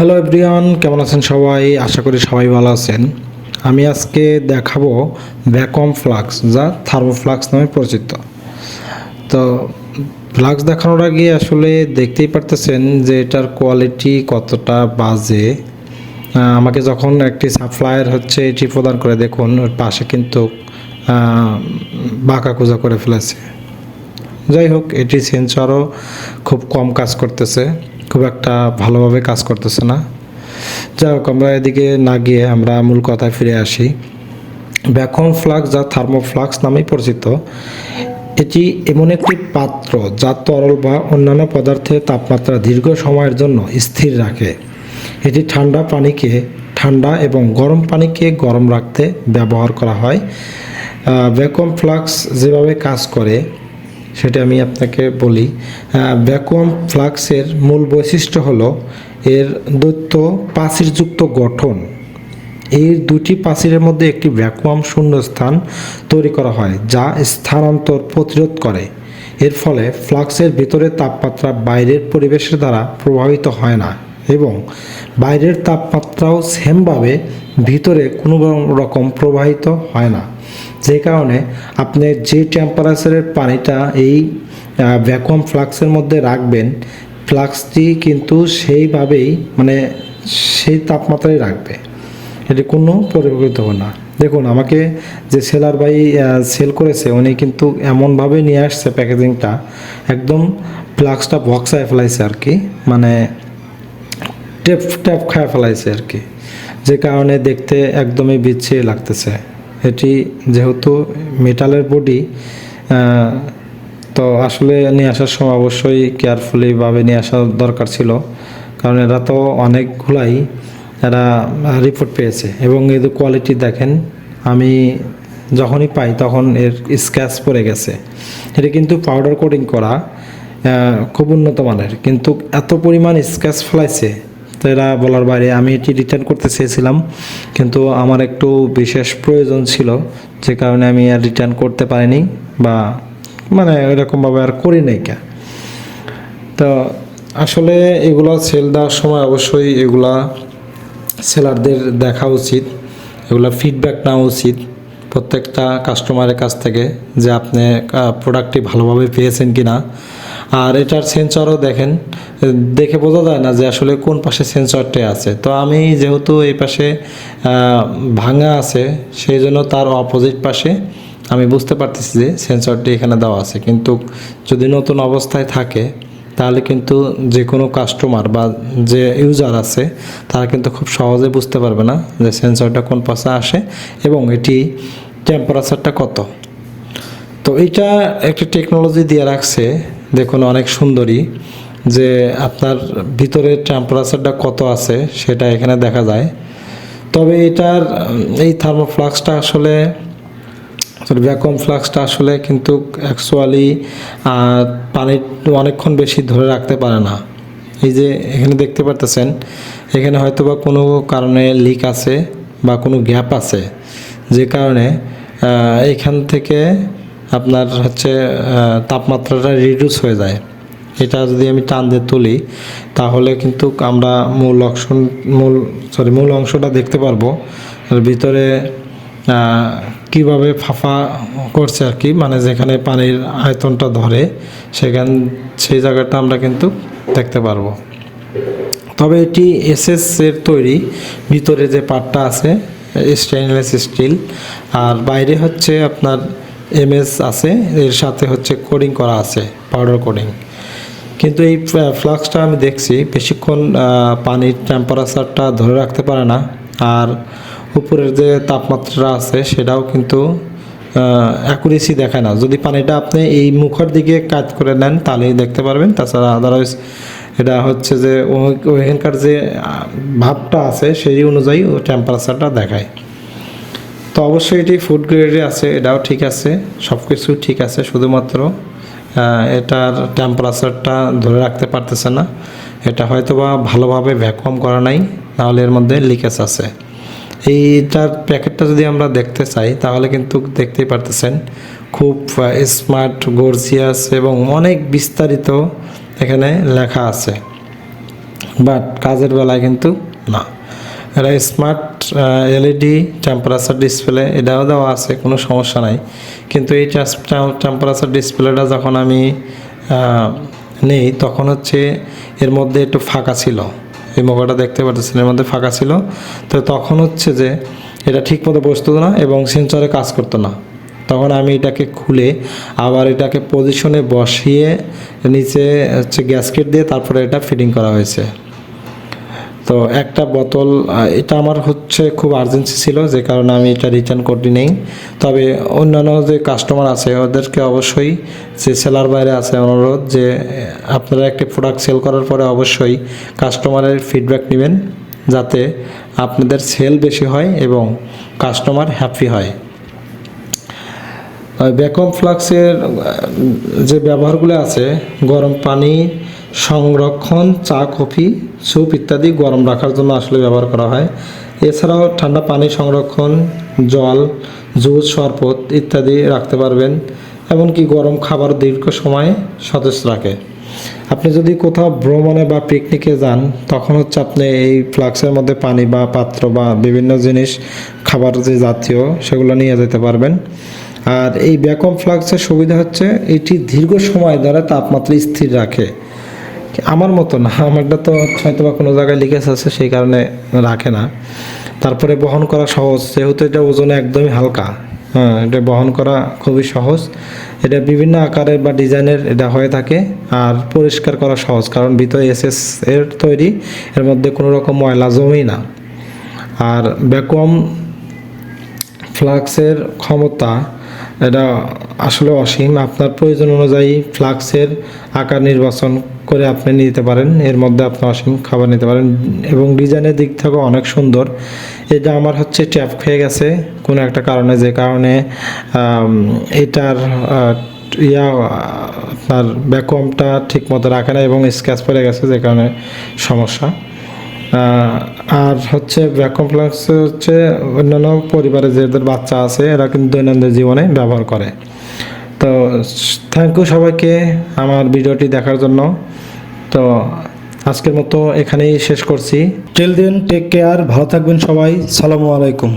Hello everyone কেমন আছেন সবাই? আশা করি সবাই ভালো আছেন। আমি আজকে দেখাবো ভ্যাকম ফ্লাক্স যা থার্মোফ্লাক্স নামে পরিচিত। তো ফ্লাক্স দেখানোর আগে আসলে দেখতেই পারতেছেন যে এটার কোয়ালিটি কতটা বাজে। আমাকে যখন একটি সাপ্লায়ার হচ্ছে, এটি প্রদান করে দেখুন, ওর পাশে কিন্তু বাঁকা কুজা করে ফেলেছে। যাই হোক, এটি সেন্সরও খুব কম কাজ করতেছে। খুব একটা ভালোভাবে কাজ করতেছে না। যাই হোক, আমরা এদিকে না গিয়ে আমরা মূল কথায় ফিরে আসি। ভ্যাকুয়াম ফ্লাক্স যা থার্মোফ্লাক্স নামেই পরিচিত, এটি এমন একটি পাত্র যা তরল বা অন্যান্য পদার্থের তাপমাত্রা দীর্ঘ সময়ের জন্য স্থির রাখে। এটি ঠান্ডা পানিকে, ঠান্ডা এবং গরম পানিকে গরম রাখতে ব্যবহার করা হয়। ভ্যাকুয়াম ফ্লাক্স যেভাবে কাজ করে সেটা আমি আপনাকে বলি। ভ্যাকুয়াম ফ্লাক্সের মূল বৈশিষ্ট্য হলো এর দৈত্য প্রাচীরযুক্ত গঠন। এই দুটি প্রাচীরের মধ্যে একটি ভ্যাকুয়াম শূন্যস্থান তৈরি করা হয়, যা স্থানান্তর প্রতিরোধ করে। এর ফলে ফ্লাক্সের ভিতরে তাপমাত্রা বাইরের পরিবেশের দ্বারা প্রভাবিত হয় না এবং বাইরের তাপমাত্রাও সেমভাবে ভিতরে কোনো রকম প্রবাহিত হয় না। যে কারণে আপনি যে টেম্পারেচারের পানিটা এই ভ্যাকুয়াম ফ্লাক্সের মধ্যে রাখবেন ফ্লাক্সটি কিন্তু সেইভাবেই মানে সেই তাপমাত্রায় রাখবে। এটি কোনো পরিবর্তিত হবে না। দেখুন, আমাকে যে সেলার ভাই সেল করেছে, উনি কিন্তু এমনভাবে নিয়ে আসছে প্যাকেজিংটা একদম ফ্লাক্সটা বক্সায় ফেলাইছে আর কি মানে টেপ ট্যাপ খায় ফেলাইছে আর কি, যে কারণে দেখতে একদমই বিচ্ছিরি লাগতেছে। এটি যেহেতু মেটালের বডি তো আসলে নিয়ে আসার সময় অবশ্যই কেয়ারফুলিভাবে নিয়ে আসা দরকার ছিল। কারণ এরা তো অনেকগুলাই এরা রিপোর্ট পেয়েছে। এবং এর কোয়ালিটি দেখেন, আমি যখনই পাই তখন এর স্ক্যাচ পড়ে গেছে। এটা কিন্তু পাউডার কোটিং করা খুব উন্নত মানের। কিন্তু এত পরিমাণ স্ক্যাচ ফেলাইছে এরা বলার বাইরে আমি এটি রিটার্ন করতে চেয়েছিলাম, কিন্তু আমার একটু বিশেষ প্রয়োজন ছিল, যে কারণে আমি আর রিটার্ন করতে পারিনি বা মানে এরকমভাবে আর করি নাই কে। তো আসলে এগুলো সেল দেওয়ার সময় অবশ্যই এগুলা সেলারদের দেখা উচিত, এগুলো ফিডব্যাক নেওয়া উচিত প্রত্যেকটা কাস্টমারের কাছ থেকে যে আপনি প্রোডাক্টটি ভালোভাবে পেয়েছেন কি না আর এটার সেন্সরও দেখেন, দেখে বোঝা যায় না যে আসলে কোন পাশে সেন্সরটি আছে। তো আমি যেহেতু এই পাশে ভাঙা আছে, সেই জন্য তার অপোজিট পাশে আমি বুঝতে পারতেছি যে সেন্সরটি এখানে দেওয়া আছে। কিন্তু যদি নতুন অবস্থায় থাকে, তাহলে কিন্তু যে কোনো কাস্টমার বা যে ইউজার আছে, তারা কিন্তু খুব সহজে বুঝতে পারবে না যে সেন্সরটা কোন পাশে আসে এবং এটি টেম্পারেচারটা কত। তো এটা একটা টেকনোলজি দিয়ে রাখছে দেখুন, অনেক সুন্দরী। যে আপনার ভিতরে টেম্পারেচারটা কত আছে সেটা এখানে দেখা যায়। তবে এটার, এই থার্মোফ্লাক্সটা আসলে ভ্যাকুয়াম ফ্লাক্সটা আসলে কিন্তু অ্যাকচুয়ালি পানি অনেকক্ষণ বেশি ধরে রাখতে পারে না। এই যে এখানে দেখতে পারতেছেন, এখানে হয়তো বা কোনো কারণে লিক আছে বা কোনো গ্যাপ আছে। যে কারণে এখান থেকে আপনার হচ্ছে তাপমাত্রাটা রিডিউস হয়ে যায়। এটা যদি আমি টান দিয়ে তুলি, তাহলে কিন্তু আমরা মূল অংশ মূল সরি মূল অংশটা দেখতে পারব। ভিতরে কীভাবে ফাফা করছে আর কি মানে যেখানে পানির আয়তনটা ধরে, সেখান, সেই জায়গাটা আমরা কিন্তু দেখতে পারব। তবে এটি এসএস এর তৈরি, ভিতরে যে পার্টটা আছে স্টেনলেস স্টিল আর বাইরে হচ্ছে আপনার এমএস আছে, এর সাথে হচ্ছে কোডিং করা আছে পাউডার কোডিং কিন্তু এই ফ্লাক্সটা আমি দেখছি, বেশিক্ষণ পানির টেম্পারেচারটা ধরে রাখতে পারে না, আর উপরের যে তাপমাত্রা আছে, সেটাও কিন্তু অ্যাকুরেসি দেখায় না। যদি পানিটা আপনি এই মুখের দিকে কাজ করে নেন, তাহলেই দেখতে পারবেন। তাছাড়া আদারওয়াইজ এটা হচ্ছে যে ওই- ওইখানকার যে ভাবটা আছে, সেই অনুযায়ী টেম্পারেচারটা দেখায়। তো অবশ্যই এটি ফুড গ্রেডে আছে, এটাও ঠিক আছে সব কিছু ঠিক আছে, শুধুমাত্র এটার টেম্পারেচারটা ধরে রাখতে পারতেছে না। এটা হয়তো বা ভালোভাবে ভ্যাকুয়াম করা নাই নাহলে এর মধ্যে লিকেজ আছে। এইটার প্যাকেটটা যদি আমরা দেখতে চাই, তাহলে কিন্তু দেখতেই পারতেছেন, খুব স্মার্ট গর্জিয়াস এবং অনেক বিস্তারিত এখানে লেখা আছে। বাট কাজের বেলায় কিন্তু না। এটা স্মার্ট এলইডি টেম্পারেচার ডিসপ্লে এটাও দেওয়া আছে, কোনো সমস্যা নাই। কিন্তু এই টেম্পারেচার ডিসপ্লেটা যখন আমি নেই, তখন হচ্ছে এর মধ্যে একটু ফাঁকা ছিল। এই মোবাইলটা দেখতে পাচ্ছেন এর মধ্যে ফাঁকা ছিল। তো তখন হচ্ছে যে, এটা ঠিক মতো বসতো না এবং সেন্সরে কাজ করতো না। তখন আমি এটাকে খুলে আবার এটাকে পজিশনে বসিয়ে নিচে হচ্ছে গ্যাসকেট দিয়ে তারপরে এটা ফিটিং করা হয়েছে। তো একটা বোতল এটা আমার হচ্ছে খুব আর্জেন্সি ছিল, যে কারণে আমি এটা রিটার্ন করি নেই। তবে অন্যান্য যে কাস্টমার আছে, ওদেরকে অবশ্যই যে সেলার বাইরে আছে, অনুরোধ যে আপনারা একটি প্রোডাক্ট সেল করার পরে অবশ্যই কাস্টমারের ফিডব্যাক নেবেন, যাতে আপনাদের সেল বেশি হয় এবং কাস্টমার হ্যাপি হয়। ভ্যাকুয়াম ফ্লাক্সের যে ব্যবহারগুলো আছে, গরম পানি সংরক্ষণ, চা, কফি, স্যুপ ইত্যাদি গরম রাখার জন্য আসলে ব্যবহার করা হয়। এছাড়াও ঠান্ডা পানি সংরক্ষণ, জল, জুস, শরবত ইত্যাদি রাখতে পারবেন, এমনকি গরম খাবার দীর্ঘ সময় সতেজ রাখে। আপনি যদি কোথাও ভ্রমণে বা পিকনিকে যান, তখন হচ্ছে আপনি এই ফ্লাক্সের মধ্যে পানি বা পাত্র বা বিভিন্ন জিনিস, খাবার যে জাতীয়, সেগুলো নিয়ে যেতে পারবেন। আর এই ব্যাকম ফ্লাক্সের সুবিধা হচ্ছে, এটি দীর্ঘ সময় ধরে তাপমাত্রা স্থির রাখে। আমার মতো না, আমারটা তো হয়তো বা কোনো জায়গায় লিকেজ আছে, সেই কারণে রাখে না। তারপরে বহন করা সহজ, যেহেতু এটা ওজনে একদমই হালকা। হ্যাঁ এটা বহন করা খুবই সহজ। এটা বিভিন্ন আকারের বা ডিজাইনের এটা হয়ে থাকে, আর পরিষ্কার করা সহজ, কারণ ভিতরে এসএস এর তৈরি, এর মধ্যে কোনো রকম ময়লা জমেই না। আর ভ্যাকুয়াম ফ্লাক্সের ক্ষমতা এটা আসলে অসীম। আপনার প্রয়োজন অনুযায়ী ফ্লাক্সের আকার নির্বাচন করে আপনি নিতে পারেন। এর মধ্যে আপনি অসীম খাবার নিতে পারেন এবং ডিজাইনের দিক থেকে অনেক সুন্দর। এটা আমার হচ্ছে ট্যাপ খেয়ে গেছে কোনো একটা কারণে, যে কারণে এটার ইয়া, আপনার ব্যাকুয়ামটা ঠিক মতো রাখে না এবং স্ক্যাচ পড়ে গেছে, যে কারণে সমস্যা। আর হচ্ছে ভ্যাকুয়াম হচ্ছে অন্যান্য পরিবারে যাদের বাচ্চা আছে, এরা কিন্তু দৈনন্দিন জীবনে ব্যবহার করে। তো থ্যাংক ইউ সবাইকে আমার ভিডিওটি দেখার জন্য। তো আজকের মতো এখানেই শেষ করছি। টিল দিন টেক কেয়ার ভালো থাকবেন সবাই। সালামু আলাইকুম।